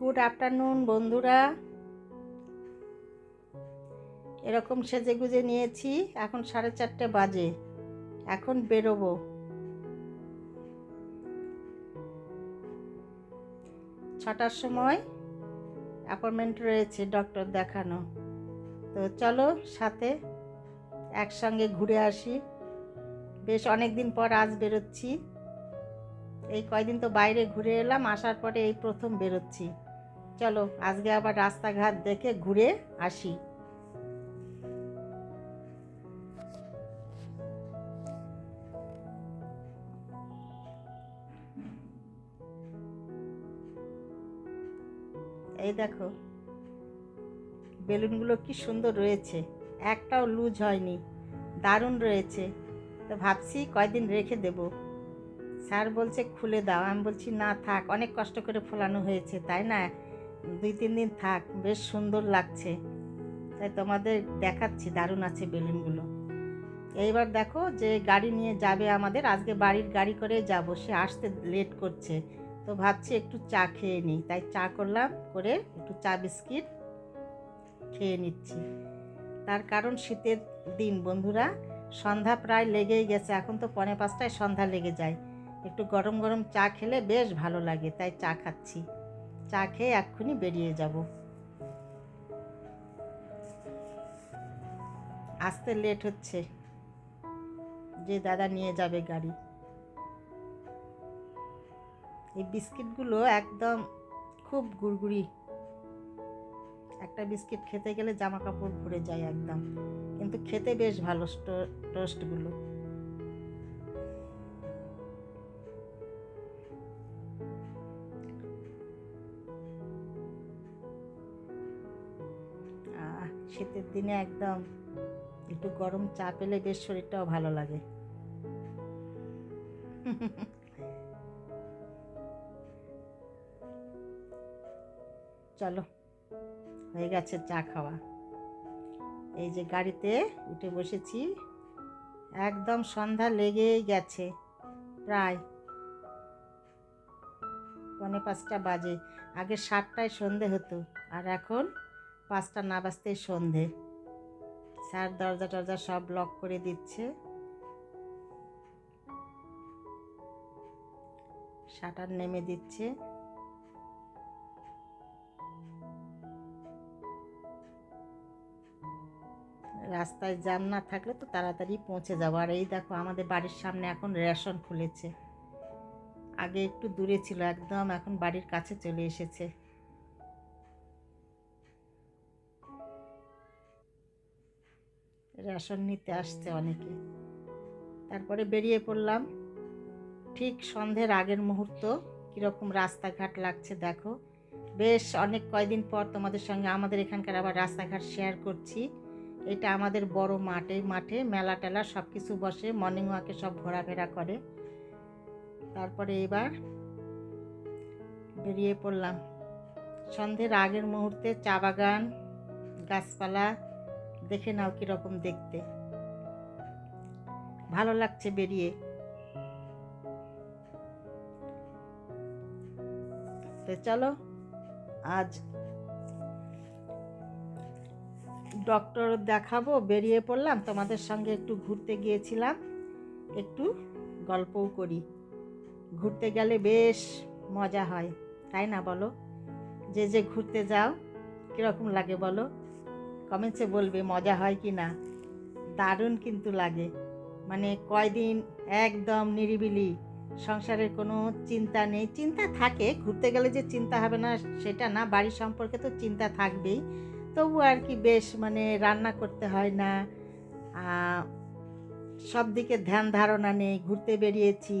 Good afternoon, বন্ধুরা। এরকম সেজে গুজে নিয়েছি, এখন সাড়ে চারটে বাজে। এখন বেরোবো। ছটার সময় অ্যাপয়েন্টমেন্ট রয়েছে ডক্টর দেখানো। তো চলো সাথে একসঙ্গে ঘুরে আসি। বেশ অনেক দিন পর আজ বেরোচ্ছি। এই কয়দিন তো বাইরে ঘুরে এলাম, আসার পরে এই প্রথম বেরোচ্ছি। চলো, আজকে আবার রাস্তাঘাট দেখে ঘুরে আসি। এই দেখো, বেলুনগুলো কি সুন্দর রয়েছে। একটাও লুজ হয়নি, দারুণ রয়েছে। তো ভাবছি কয়দিন রেখে দেব। স্যার বলছে খুলে দাও, আমি বলছি না থাক, অনেক কষ্ট করে ফোলানো হয়েছে, তাই না? দুই, তিন দিন থাক, বেশ সুন্দর লাগছে। তাই তোমাদের দেখাচ্ছি, দারুণ আছে বেলুনগুলো। এইবার দেখো যে গাড়ি নিয়ে যাবে আমাদের, আজকে বাড়ির গাড়ি করে যাব, সে আসতে লেট করছে। তো ভাবছি একটু চা খেয়ে নিই, তাই চা করলাম, করে একটু চা বিস্কিট খেয়ে নিচ্ছি। তার কারণ শীতের দিন, বন্ধুরা, সন্ধ্যা প্রায় লেগেই গেছে, এখন তো পনে পাঁচটায় সন্ধ্যা লেগে যায়। একটু গরম গরম চা খেলে বেশ ভালো লাগে, তাই চা খাচ্ছি। চা খেয়ে এক্ষুনি বেরিয়ে যাব। আসতে লেট হচ্ছে। যে দাদা নিয়ে যাবে গাড়ি। এই বিস্কিটগুলো একদম খুব গুড়গুড়ি। একটা বিস্কিট খেতে গেলে জামা কাপড় ভরে যায় একদম। কিন্তু খেতে বেশ ভালো স্টো- টোস্টগুলো শীতের দিনে একদম একটু গরম চা পেলে বেশ শরীরটাও ভালো লাগে। চলো, হয়ে গেছে চা খাওয়া। এই যে গাড়িতে উঠে বসেছি, একদম সন্ধ্যা লেগেই গেছে, প্রায় পৌনে পাঁচটা বাজে, আগে সাতটায় সন্ধে হতো, আর এখন পাঁচটা না বাজতেই সন্ধে। স্যার দরজা টরজা সব লক করে দিচ্ছে। শাটার নেমে দিচ্ছে। রাস্তায় জ্যাম না থাকলে তো তাড়াতাড়ি পৌঁছে যাব। আর এই দেখো, আমাদের বাড়ির সামনে এখন রেশন খুলেছে। আগে একটু দূরে ছিল, একদম এখন বাড়ির কাছে চলে এসেছে। রেশন নিতে আসছে অনেকে। তারপরে বেরিয়ে পড়লাম। ঠিক সন্ধ্যের আগের মুহূর্ত, কীরকম রাস্তাঘাট লাগছে দেখো। বেশ অনেক কয়দিন পর তোমাদের সঙ্গে আমাদের এখানকার আবার রাস্তাঘাট শেয়ার করছি। এটা আমাদের বড় মাঠে মাঠে মেলা টেলা সব কিছু বসে মর্নিং ওয়াকে সব ঘোরাফেরা করে। তারপরে এবার বেরিয়ে পড়লাম। সন্ধ্যের আগের মুহূর্তে চা বাগান, গাছপালা দেখে নাও কীরকম দেখতে। ভালো লাগছে বেরিয়ে। তো চলো, আজ ডক্টর দেখাবো, বেরিয়ে পড়লাম, তোমাদের সঙ্গে একটু ঘুরতে গিয়েছিলাম, একটু গল্পও করি। ঘুরতে গেলে বেশ মজা হয়, তাই না বলো? যে যে ঘুরতে যাও, কীরকম লাগে বলো? কমেন্টসে বলবে, মজা হয় কি না? দারুণ কিন্তু লাগে। মানে কয়দিন একদম নিরিবিলি, সংসারের কোনো চিন্তা নেই। চিন্তা থাকে, ঘুরতে গেলে যে চিন্তা হবে না সেটা না বাড়ি সম্পর্কে তো চিন্তা থাকবেই। তবু আর কি বেশ মানে রান্না করতে হয় না সব দিকে ধ্যান ধারণা নেই, ঘুরতে বেরিয়েছি,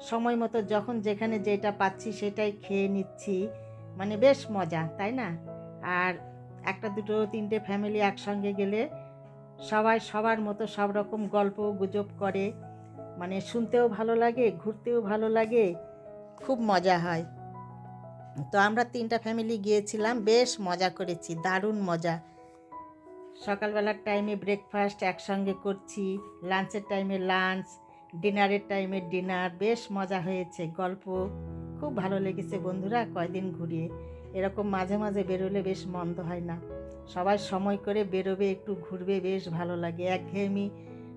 সময় মতো যখন যেখানে যেটা পাচ্ছি সেটাই খেয়ে নিচ্ছি। মানে বেশ মজা, তাই না? আর একটা দুটো তিনটে ফ্যামিলি একসঙ্গে গেলে সবাই সবার মতো সব রকম গল্প গুজব করে। মানে শুনতেও ভালো লাগে, ঘুরতেও ভালো লাগে, খুব মজা হয়। তো আমরা তিনটা ফ্যামিলি গিয়েছিলাম, বেশ মজা করেছি, দারুণ মজা। সকালবেলার টাইমে ব্রেকফাস্ট একসঙ্গে করছি লাঞ্চের টাইমে লাঞ্চ ডিনারের টাইমে ডিনার বেশ মজা হয়েছে, গল্প। খুব ভালো লেগেছে বন্ধুরা, কয়দিন ঘুরিয়ে। এরকম মাঝে মাঝে বেরোলে বেশ মন্দ হয় না। সবাই সময় করে বেরোবে, একটু ঘুরবে, বেশ ভালো লাগে। একঘেয়েমি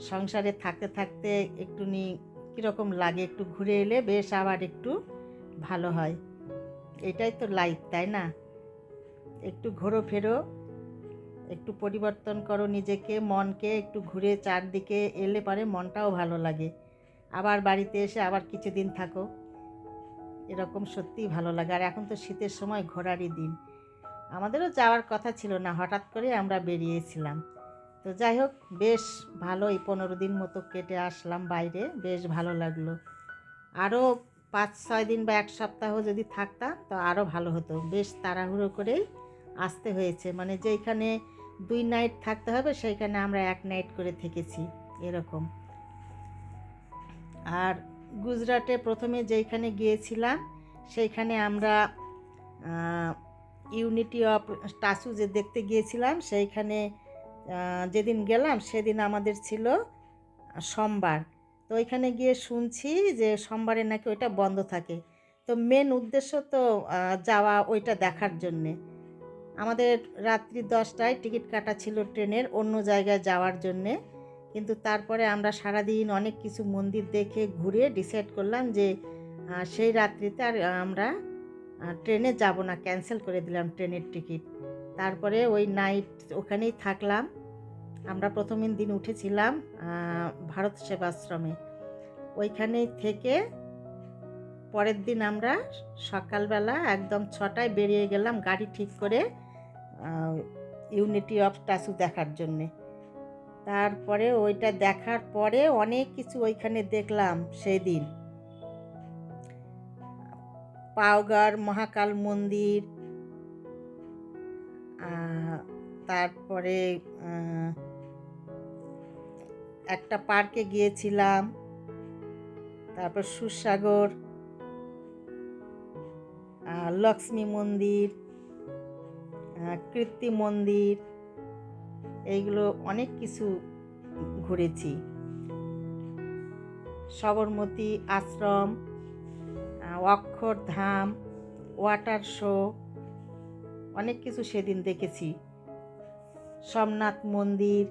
সংসারে থাকতে থাকতে একটু নি কীরকম লাগে, একটু ঘুরে এলে বেশ আবার একটু ভালো হয়। এটাই তো লাইফ তাই না? একটু ঘোরো ফেরো, একটু পরিবর্তন করো নিজেকে, মনকে, একটু ঘুরে চারদিকে এলে পারে মনটাও ভালো লাগে। আবার বাড়িতে এসে আবার কিছুদিন থাকো। এরকম সত্যিই ভালো লাগে। আর এখন তো শীতের সময় ঘোরারই দিন। আমাদেরও যাওয়ার কথা ছিল না, হঠাৎ করে আমরা বেরিয়েছিলাম। তো যাই হোক, বেশ ভালো এই পনেরো দিন মতো কেটে আসলাম বাইরে, বেশ ভালো লাগল। আরও পাঁচ, ছয় দিন বা এক সপ্তাহ যদি থাকতাম, তো আরও ভালো হতো। বেশ তাড়াহুড়ো করেই আসতে হয়েছে। মানে যেইখানে দুই নাইট থাকতে হবে, সেইখানে আমরা এক নাইট করে থেকেছি, এরকম। আর গুজরাটে প্রথমে যেইখানে গিয়েছিলাম, সেইখানে আমরা ইউনিটি অফ টাসু যে দেখতে গিয়েছিলাম, সেইখানে যেদিন গেলাম সেদিন আমাদের ছিল সোমবার। তো ওইখানে গিয়ে শুনছি যে সোমবারে নাকি ওইটা বন্ধ থাকে। তো মেন উদ্দেশ্য তো যাওয়া ওইটা দেখার জন্যে। আমাদের রাত্রি দশটায় টিকিট কাটা ছিল ট্রেনের অন্য জায়গায় যাওয়ার জন্যে। কিন্তু তারপরে আমরা সারাদিন অনেক কিছু মন্দির দেখে ঘুরে ডিসাইড করলাম যে সেই রাত্রিতে আর আমরা ট্রেনে যাব না ক্যান্সেল করে দিলাম ট্রেনের টিকিট। তারপরে ওই নাইট ওখানেই থাকলাম। আমরা প্রথম দিন উঠেছিলাম ভারত সেবাশ্রমে। ওইখানেই থেকে পরের দিন আমরা সকালবেলা একদম ছটায় বেরিয়ে গেলাম গাড়ি ঠিক করে ইউনিটি অফ টাসু দেখার জন্যে। তারপরে ওইটা দেখার পরে অনেক কিছু ওইখানে দেখলাম সেই দিন পাওগার, মহাকাল মন্দির তারপরে একটা পার্কে গিয়েছিলাম, তারপর সুসাগর লক্ষ্মী মন্দির কীর্তি মন্দির এইগুলো অনেক কিছু ঘুরেছি। সবরমতী আশ্রম অক্ষরধাম ওয়াটার শো, অনেক কিছু সেদিন দেখেছি। সোমনাথ মন্দির,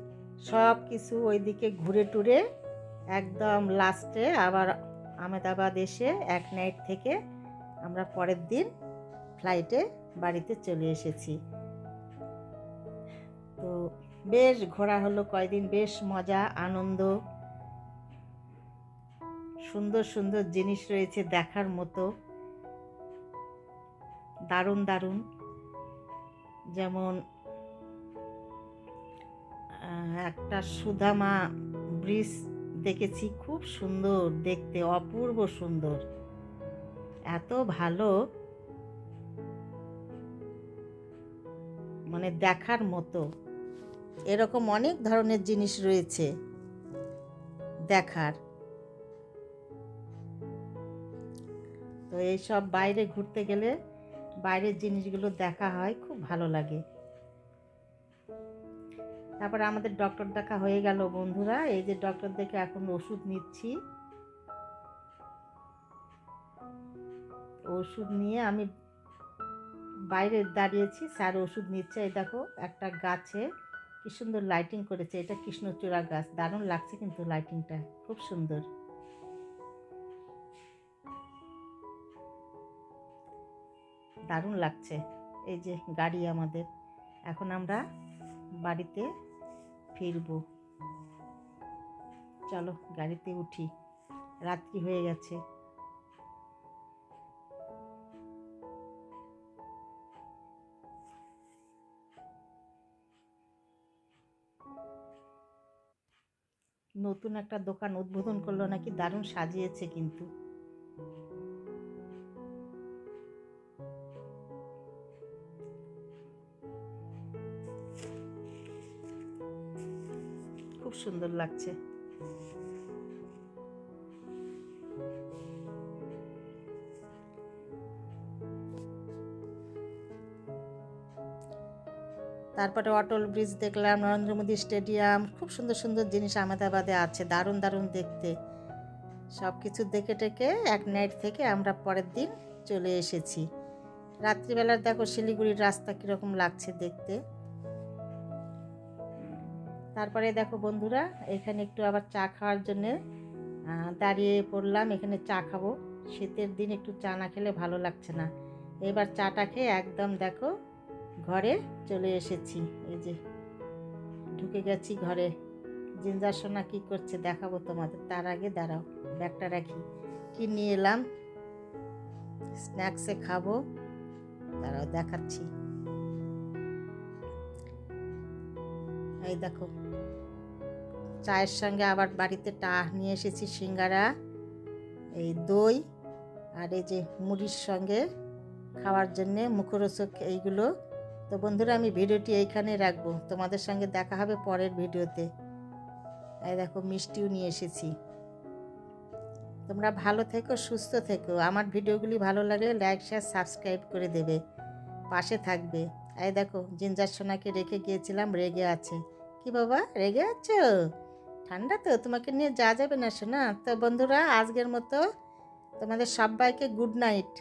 সব কিছু ওইদিকে ঘুরে টুরে একদম লাস্টে আবার আহমেদাবাদ এসে এক নাইট থেকে আমরা পরের দিন ফ্লাইটে বাড়িতে চলে এসেছি। তো বেশ ঘোরা হলো কয়দিন, বেশ মজা, আনন্দ। সুন্দর সুন্দর জিনিস রয়েছে দেখার মতো। দারুণ দারুণ। যেমন একটা সুদামা ব্রিজ দেখেছি, খুব সুন্দর দেখতে, অপূর্ব সুন্দর। এত ভালো। মানে দেখার মতো। এরকম অনেক ধরনের জিনিস রয়েছে দেখার। তো এইসব বাইরে ঘুরতে গেলে বাইরের জিনিসগুলো দেখা হয়, খুব ভালো লাগে। তারপরে আমাদের ডক্টর দেখা হয়ে গেল বন্ধুরা, এই যে ডক্টর দেখে এখন ওষুধ নিচ্ছি। ওষুধ নিয়ে আমি বাইরে দাঁড়িয়েছি, স্যার ওষুধ নিচ্ছে, এই দেখো একটা গাছে। কি সুন্দর লাইটিং করেছে। এটা কৃষ্ণচূড়া গাছ, দারুণ লাগছে কিন্তু লাইটিংটা খুব সুন্দর। দারুণ লাগছে, এই যে গাড়ি আমাদের। এখন আমরা বাড়িতে ফিরবো। চলো, গাড়িতে উঠি। রাত্রি হয়ে গেছে। নতুন একটা দোকান উদ্বোধন করল নাকি দারুণ সাজিয়েছে কিন্তু। খুব সুন্দর লাগছে। তারপরে অটল ব্রিজ দেখলাম, নরেন্দ্র মোদী স্টেডিয়াম, খুব সুন্দর সুন্দর জিনিস আহমেদাবাদে আছে, দারুণ দারুণ দেখতে। সব কিছু দেখে টেকে এক নাইট থেকে আমরা পরের দিন চলে এসেছি। রাত্রিবেলার দেখো শিলিগুড়ির রাস্তা কীরকম লাগছে দেখতে। তারপরে দেখো বন্ধুরা, এখানে একটু আবার চা খাওয়ার জন্যে দাঁড়িয়ে পড়লাম, এখানে চা খাব। শীতের দিন একটু চা না খেলে ভালো লাগছে না। এবার চাটা খেয়ে একদম দেখো ঘরে চলে এসেছি। এই যে ঢুকে গেছি ঘরে। জিঞ্জার সোনা কী করছে দেখাবো তোমাদের। তার আগে দাঁড়াও, ব্যাগটা রাখি। কী নিয়ে এলাম? স্ন্যাক্সে খাব। দাঁড়াও, দেখাচ্ছি। এই দেখো, চায়ের সঙ্গে আবার বাড়িতে টা নিয়ে এসেছি সিঙ্গারা, এই দই আর এই যে মুড়ির সঙ্গে খাওয়ার জন্যে মুখরোচক এইগুলো তো বন্ধুরা, আমি ভিডিওটি এইখানে রাখব। তোমাদের সঙ্গে দেখা হবে পরের ভিডিওতে। এই দেখো, মিষ্টিও নিয়ে এসেছি। তোমরা ভালো থেকো, সুস্থ থেকো। আমার ভিডিওগুলি ভালো লাগলে লাইক, শেয়ার, সাবস্ক্রাইব করে দেবে। পাশে থাকবে। এই দেখো, জিঞ্জার সোনাকে রেখে গিয়েছিলাম, রেগে আছে। কি বাবা, রেগে আছো? ঠান্ডা তো, তোমাকে নিয়ে যা যাবে না শোনা তো বন্ধুরা, আজকের মতো তোমাদের সবাইকে গুড নাইট।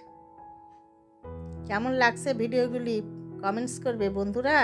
কেমন লাগছে ভিডিওগুলি? কমেন্টস করবে বন্ধুরা।